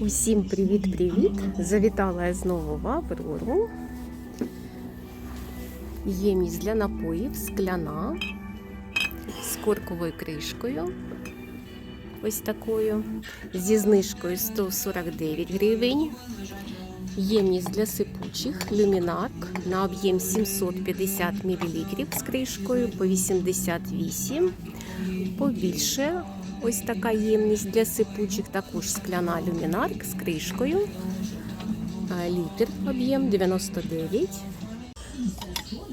Усім привіт-привіт! Завітала я знову в Аврору. Ємність для напоїв скляна з корковою кришкою. Ось такою. Зі знижкою 149 гривень. Ємність для сипучих люмінарк на об'єм 750 мл з кришкою по 88 Побільше ось така ємність для сипучих, також скляна люмінарк з кришкою. А, Літр об'єм 99.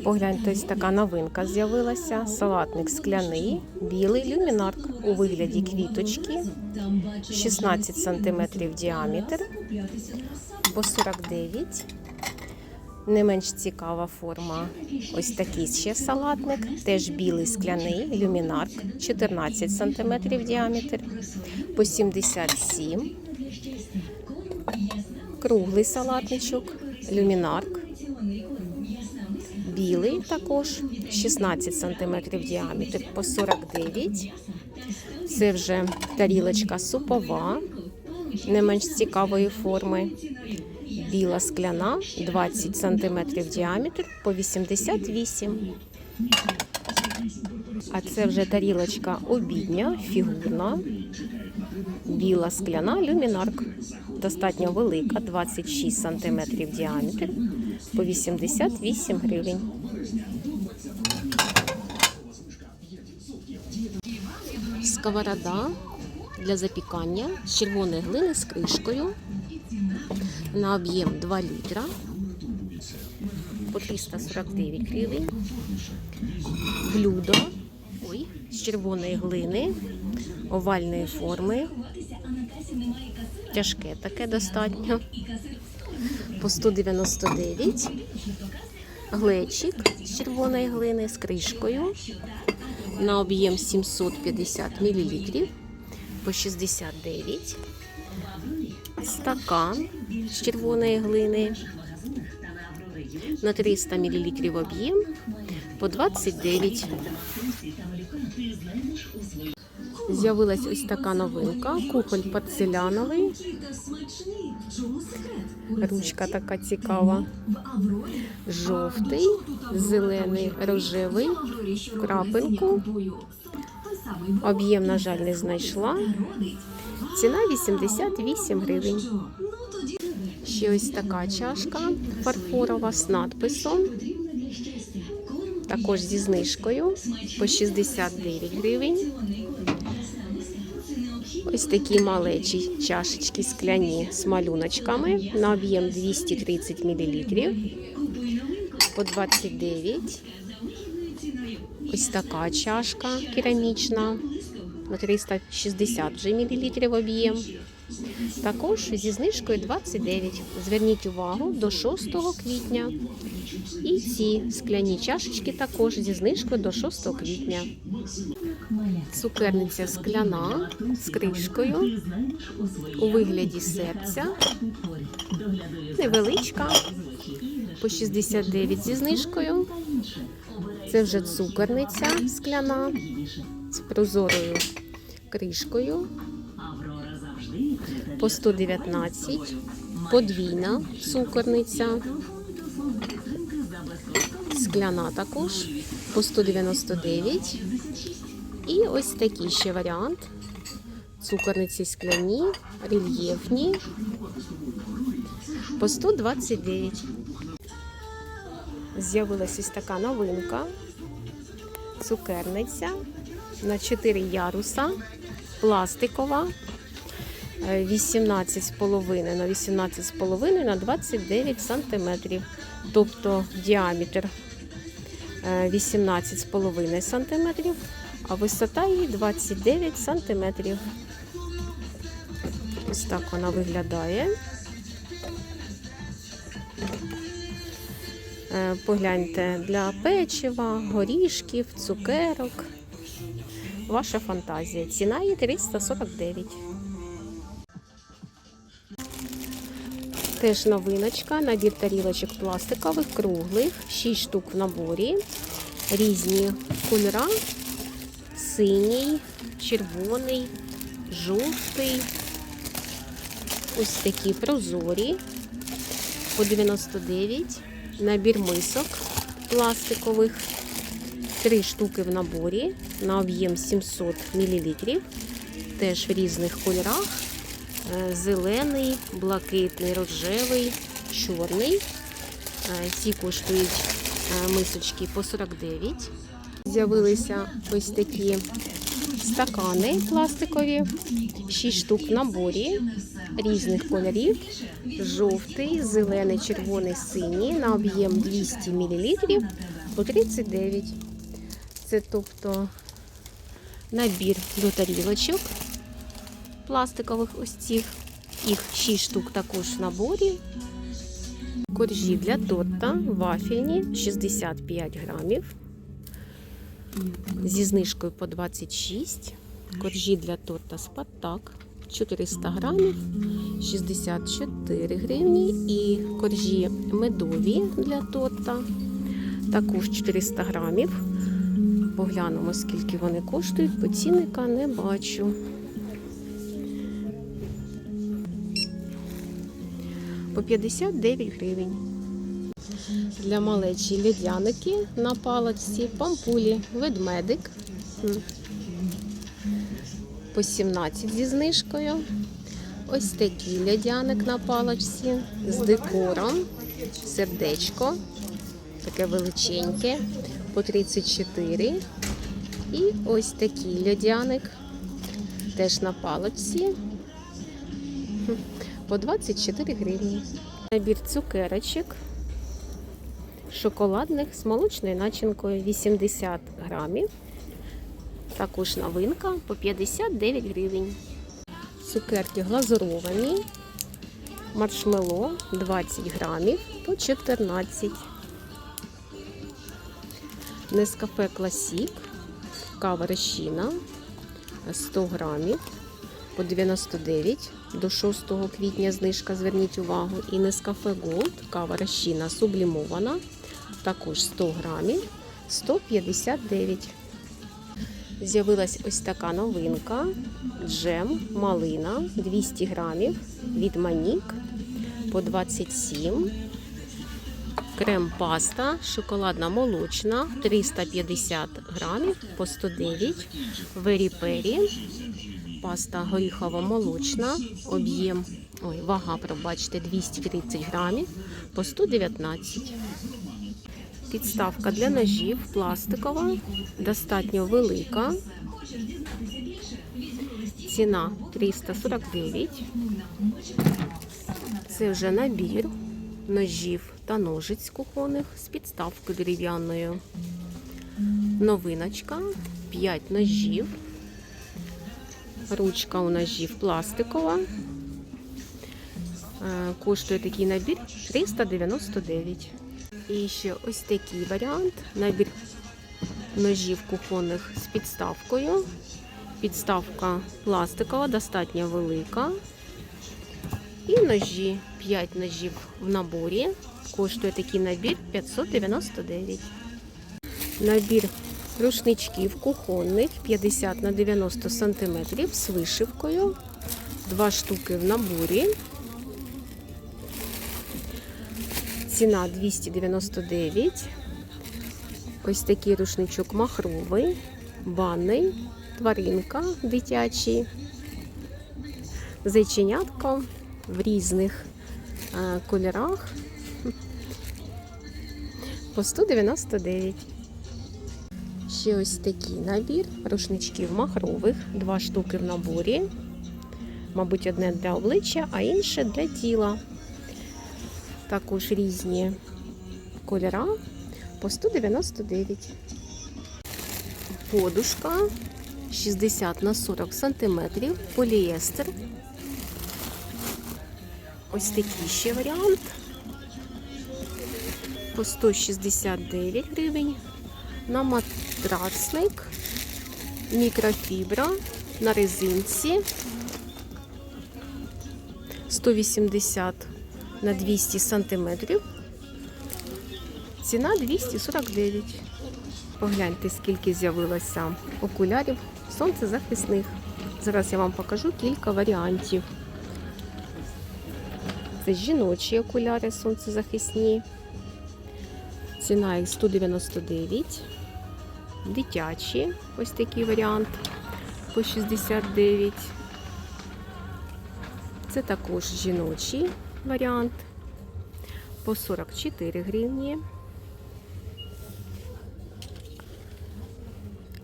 Погляньте, ось така новинка з'явилася. Салатник скляний, білий люмінарк у вигляді квіточки, 16 см діаметр по 49. Не менш цікава форма. Ось такий ще салатник, теж білий скляний люмінарк, 14 см діаметр, по 77. Круглий салатничок, люмінарк. Білий також 16 см діаметр по 49. Це вже тарілочка супова, не менш цікавої форми. Біла скляна 20 см діаметр по 88. А це вже тарілочка обідня, фігурна, біла скляна люмінарк. Достатньо велика, 26 см діаметр по 88 гривень. Сковорода для запікання з червоної глини з кришкою на об'єм 2 літра по 349 гривень. Блюдо ой, з червоної глини, овальної форми. Тяжке таке достатньо. По 199. Глечик з червоної глини з кришкою на об'єм 750 мл по 69. Стакан з червоної глини на 300 мл об'єм по 29. З'явилась ось така новинка. Кухоль порцеляновий. Ручка така цікава. Жовтий, зелений, рожевий, крапельку. Об'єм, на жаль, не знайшла. Ціна 88 гривень. Ще ось така чашка фарфорова з надписом. Також зі знижкою по 69 гривень. Ось такі малечі чашечки скляні з малюночками на об'єм 230 мл по 29. Ось така чашка керамічна на 360 вже мл об'єм. Також зі знижкою 29. Зверніть увагу до 6 квітня. І ці скляні чашечки також зі знижкою до 6 квітня. Цукерниця скляна з кришкою у вигляді серця. Невеличка по 69 зі знижкою. Це вже цукерниця скляна з прозорою кришкою по 119, подвійна цукерниця, скляна також по 199. І ось такий ще варіант. Цукерниці скляні, рельєфні по 129. З'явилася ось така новинка. Цукерниця на 4 яруса, пластикова. 18,5 на 18,5 на 29 сантиметрів. Тобто діаметр 18,5 сантиметрів, а висота її 29 сантиметрів. Ось так вона виглядає. Е, Погляньте для печива, горішків, цукерок. Ваша фантазія. Ціна її 349. Теж новиночка, набір тарілочок пластикових, круглих, 6 штук в наборі, різні кольора, синій, червоний, жовтий, ось такі прозорі по 99. Набір мисок пластикових. Три штуки в наборі на об'єм 700 мл. Теж в різних кольорах. Е, Зелений, блакитний, рожевий, чорний. Е, Ці коштують е, мисочки по 49. З'явилися ось такі стакани пластикові, 6 штук в наборі різних кольорів. Жовтий, зелений, червоний, синій на об'єм 200 мл по 39. Це тобто набір до тарілочок пластикових ось цих. Їх 6 штук також в наборі. Коржі для торта вафельні 65 грамів. Зі знижкою по 26. Коржі для торта Спартак 400 грамів 64 гривні. І коржі медові для торта також 400 грамів. Поглянемо, скільки вони коштують. Цінника не бачу. По 59 гривень. Для малечі льодяники на паличці, пампулі, ведмедик. По 17 зі знижкою. Ось такий льодяник на паличці з декором. Сердечко. Таке величеньке. По 34. І ось такий льодяник. Теж на паличці. По 24 гривні. Набір цукерочок шоколадних з молочною начинкою 80 грамів. Також новинка по 59 гривень. Цукерки глазуровані. Маршмело 20 грамів по 14. Нескафе Класік. Кава Рещина 100 грамів по 99 до 6 квітня знижка, зверніть увагу. І Нескафе Голд, кава розчина сублімована, також 100 грамів, 159. З'явилась ось така новинка. Джем, малина 200 грамів від Манік по 27. Крем паста, шоколадна молочна 350 грамів по 109. Вері Пері паста горіхово-молочна, об'єм, ой, вага, пробачте, 230 грамів по 119. Підставка для ножів пластикова, достатньо велика. Ціна 349. Це вже набір ножів та ножиць кухонних з підставкою дерев'яною. Новиночка 5 ножів. Ручка у ножів пластикова. Е, Коштує такий набір 399. І ще ось такий варіант. Набір ножів кухонних з підставкою. Підставка пластикова, достатньо велика. І ножі, 5 ножів в наборі. Коштує такий набір 599. Набір рушничків кухонних 50 на 90 см з вишивкою. Два штуки в наборі. Ціна 299. Ось такий рушничок махровий, банний, тваринка дитячий, зайченятко в різних е, кольорах по 199. Ще ось такий набір рушничків махрових, два штуки в наборі. Мабуть, одне для обличчя, а інше для тіла. Також різні кольора по 199. Подушка 60 на 40 сантиметрів, поліестер. Ось такий ще варіант. По 169 гривень. На матрацник, мікрофібра на резинці 180 на 200 сантиметрів. Ціна 249. Погляньте, скільки з'явилося окулярів сонцезахисних. Зараз я вам покажу кілька варіантів. Це жіночі окуляри сонцезахисні. Ціна їх 199. Дитячі, ось такий варіант по 69. Це також жіночий варіант по 44 гривні.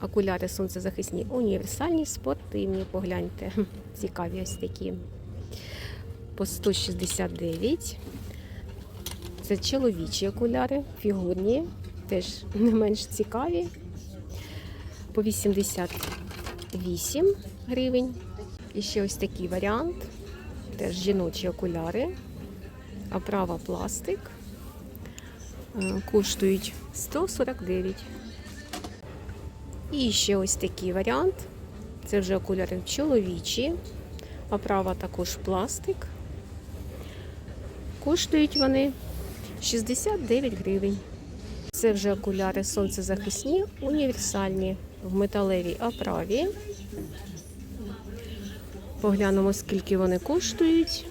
Окуляри сонцезахисні універсальні, спортивні. Погляньте, цікаві ось такі. По 169. Це чоловічі окуляри, фігурні, теж не менш цікаві. По 88 гривень. І ще ось такий варіант. Теж жіночі окуляри. Оправа пластик. Е, Коштують 149. І ще ось такий варіант. Це вже окуляри чоловічі. Оправа також пластик. Коштують вони 69 гривень. Це вже окуляри сонцезахисні, універсальні в металевій оправі. Поглянемо, скільки вони коштують.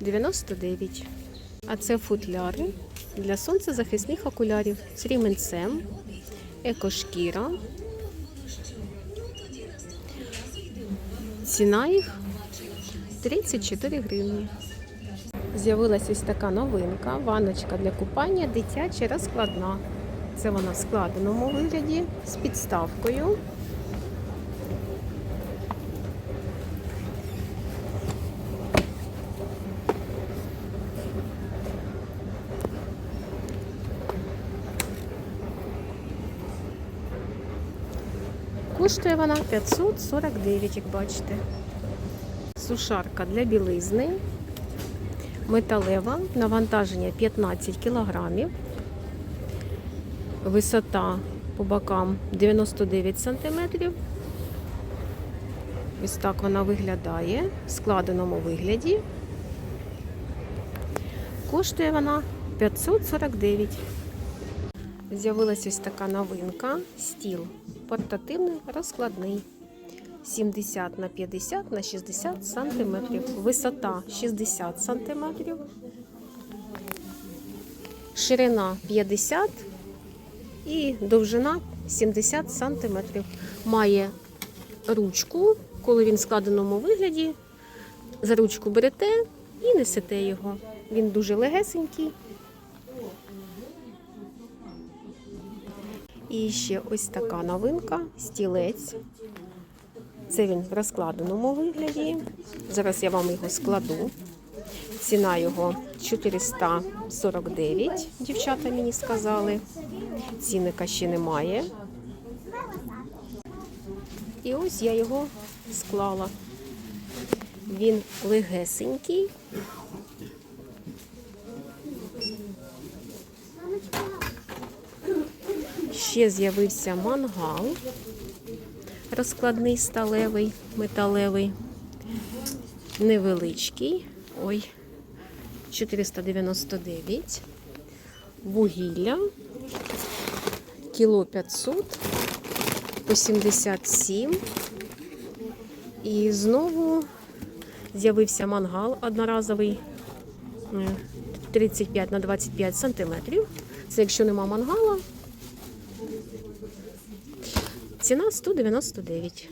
99. А це футляри для сонцезахисних окулярів з ріменцем, екошкіра. Ціна їх 34 гривні. З'явилася ось така новинка, ванночка для купання дитяча розкладна. Це вона в складеному вигляді з підставкою. Коштує вона 549, як бачите. Сушарка для білизни. Металева, навантаження 15 кг. Висота по бокам 99 см. Ось так вона виглядає в складеному вигляді. Коштує вона 549. З'явилася ось така новинка. Стіл портативний розкладний. 70 на 50 на 60 сантиметрів. Висота 60 сантиметрів. Ширина 50 і довжина 70 сантиметрів. Має ручку, коли він в складеному вигляді. За ручку берете і несете його. Він дуже легесенький. І ще ось така новинка стілець. Це він в розкладеному вигляді. Зараз я вам його складу. Ціна його 449, дівчата мені сказали. Цінника ще немає. І ось я його склала. Він легесенький. Ще з'явився мангал розкладний сталевий, металевий, невеличкий. Ой, 499. Вугілля. Кіло 500 по 77. І знову з'явився мангал одноразовий е, 35 на 25 сантиметрів. Це якщо нема мангала, Ціна 199.